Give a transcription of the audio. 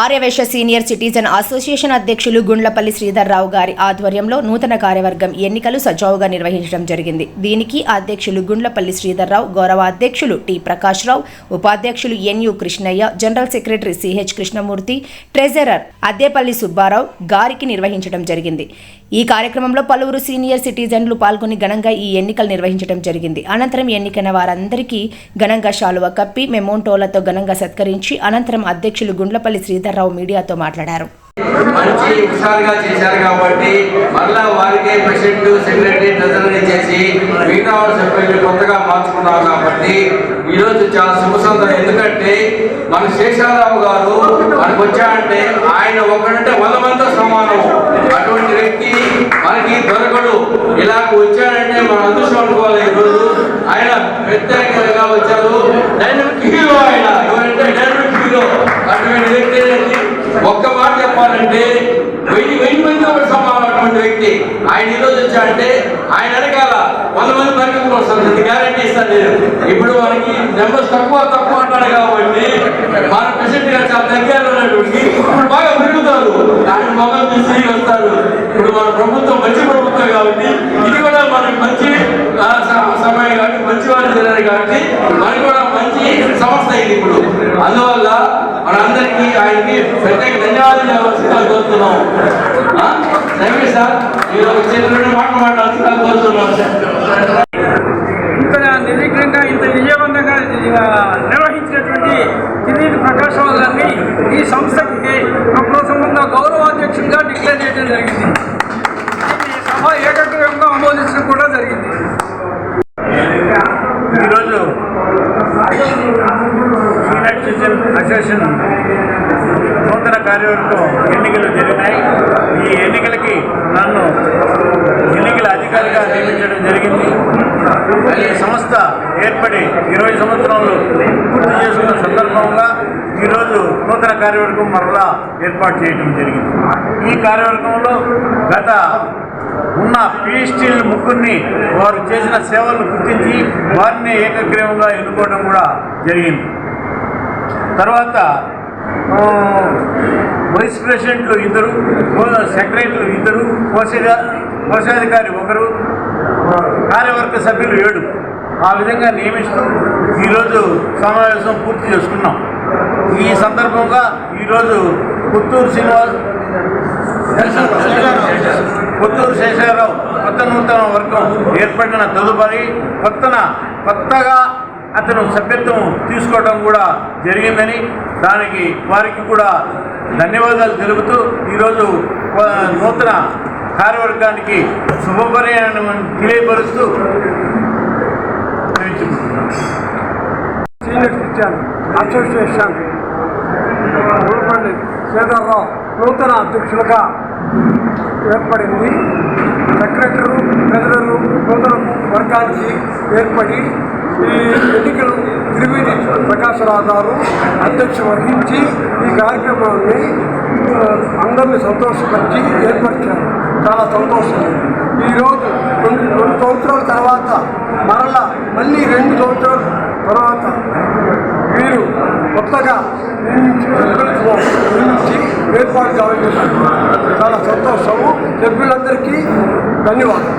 Aryavysya senior citizen association అధ్యక్షులు గుండ్లపల్లి శ్రీధర్రావు గారి ఆధ్వర్యంలో నూతన కార్యవర్గం ఎన్నికలు సజావుగా నిర్వహించడం జరిగింది. దీనికి అధ్యక్షులు గుండ్లపల్లి శ్రీధర్రావు గౌరవ అధ్యక్షులు టి ప్రకాశ్రావు ఉపాధ్యక్షులు N U Krishnaiah general secretary CH Krishnamurthy treasurer Addepalli Subba Rao గారికి నిర్వహించడం జరిగింది. ఈ కార్యక్రమంలో పలువురు సీనియర్ సిటిజన్లు పాల్గొని ఘనంగా ఈ ఎన్నికలు నిర్వహించడం జరిగింది. అనంతరం ఎన్నికైన వారందరికీ ఘనంగా శాలువ కప్పి మెమోంటోలతో ఘనంగా సత్కరించి అనంతరం అధ్యక్షులు గుండ్లపల్లి శ్రీధర్రావు మీడియాతో మాట్లాడారు. మంచి హుషారుగా చేశారు కాబట్టి మరలా వారికే ప్రెసిడెంట్ సెక్రటరీ ట్రెజరీ చేసి మిగతా వాళ్ళ సభ్యులు కొత్తగా మార్చుకున్నారు కాబట్టి ఈరోజు చాలా శుభసందరం ఎందుకంటే మన శేషారావు గారు మనకు వచ్చాడంటే ఆయన ఒకడంటే వంద మందితో సమానం. అటువంటి వ్యక్తి మనకి దొరకడు. ఇలా వచ్చాడంటే మనం అదృష్టం అనుకోవాలి. ఈరోజు ఆయన ప్రత్యేకంగా వచ్చారు. డైనమిక్ హీరో ఆయన ఎవరంటే డైనమిక్ హీరో అటువంటి వ్యక్తి అనేది ఒక్క మాట చెప్పాలంటే వెయ్యి వెయ్యి మంది ఒక సమానం వ్యక్తి. ఆయన ఈ రోజు వచ్చాడంటే ఆయన వెనకాల వంద మంది పరిమితులు వస్తుంది గ్యారంటీ ఇస్తాను నేను ఇప్పుడు మనకి నెంబర్స్ తక్కువ తక్కువ అంటాడు కాబట్టి మన ప్రెసిడెంట్ గారు చాలా దగ్గర ఉన్నటువంటి బాగా పెరుగుతారు ఆయన మొబైల్ తీసి వస్తారు ఇప్పుడు మన ప్రభుత్వం మంచి ప్రభుత్వం కాబట్టి ఇది కూడా మనకి మంచి ఆ, స- సమయం కాబట్టి మంచి వాళ్ళు జరిగారు కాబట్టి మనకి కూడా మంచి సంస్థ ఇది ఇప్పుడు అందువల్ల మనందరికీ ఆయనకి ప్రత్యేక ధన్యవాదాలు కోరుతున్నాం. ఆ? రమేష్ సార్. మీరు ఒక మాట మాటలు మాట్లాడాల్సిందిగా కోరుతున్నాం సార్. ఇంత నిర్విఘ్నంగా ఇంత విజయవంతంగా నిర్వహించినటువంటి కిరీటి ప్రకాశరావు గారిని ఈ సంస్థకి ప్రపంచ సంబంధ గౌరవాధ్యక్షుడిగా డిక్లేర్ చేయడం జరిగింది ఈ సభ ఏకగ్రీవంగా ఆమోదించడం కూడా జరిగింది ఈరోజు సీనియర్ అసోసియేషన్ నూతన కార్యవర్గం ఎన్నికలు జరిగినాయి. ఈ ఎన్నికలకి నన్ను ఎన్నికల అధికారిగా నియమించడం జరిగింది. ఈ సంస్థ ఏర్పడి ఇరవై సంవత్సరాలు పూర్తి చేసుకున్న సందర్భంగా ఈరోజు నూతన కార్యవర్గం మరలా ఏర్పాటు చేయడం జరిగింది. ఈ కార్యవర్గంలో గత ఉన్న పిహెచ్డీల ముగ్గురిని వారు చేసిన సేవలను గుర్తించి వారిని ఏకగ్రీవంగా ఎన్నుకోవడం కూడా జరిగింది. తర్వాత వైస్ ప్రెసిడెంట్లు ఇద్దరు సెక్రటరీలు ఇద్దరు కోశాధి కోశాధికారి ఒకరు కార్యవర్గ సభ్యులు ఏడు. ఆ విధంగా నియమిస్తూ ఈరోజు సమావేశం పూర్తి చేసుకున్నాం. ఈ సందర్భంగా ఈరోజు పుత్తూరు శ్రీనివాస్ పుత్తూరు శేషారావు కొత్త నూతన వర్గం ఏర్పడిన తదుపరి కొత్తన కొత్తగా అతను సభ్యత్వం తీసుకోవడం కూడా జరిగిందని దానికి వారికి కూడా ధన్యవాదాలు తెలుపుతూ ఈరోజు నూతన కార్యవర్గానికి శుభపర్యాణం తెలియపరుస్తూ senior Christian association Gurupalli Sridhar Rao నూతన అధ్యక్షులుగా ఏర్పడింది. సెక్రటరీ ప్రజలను నూతన వర్గానికి ఏర్పడి ఈ ఎన్నికలు త్రివేది ప్రకాశరావు గారు అధ్యక్ష వహించి ఈ కార్యక్రమాన్ని అందరినీ సంతోషపరిచి ఏర్పరిచారు. చాలా సంతోషం. ఈరోజు రెండు రెండు సంవత్సరాల తర్వాత మరలా మళ్ళీ రెండు సంవత్సరాల తర్వాత వీరు కొత్తగా నిర్మించి ఏర్పాటు కావాలి చాలా సంతోషము. సభ్యులందరికీ ధన్యవాదాలు.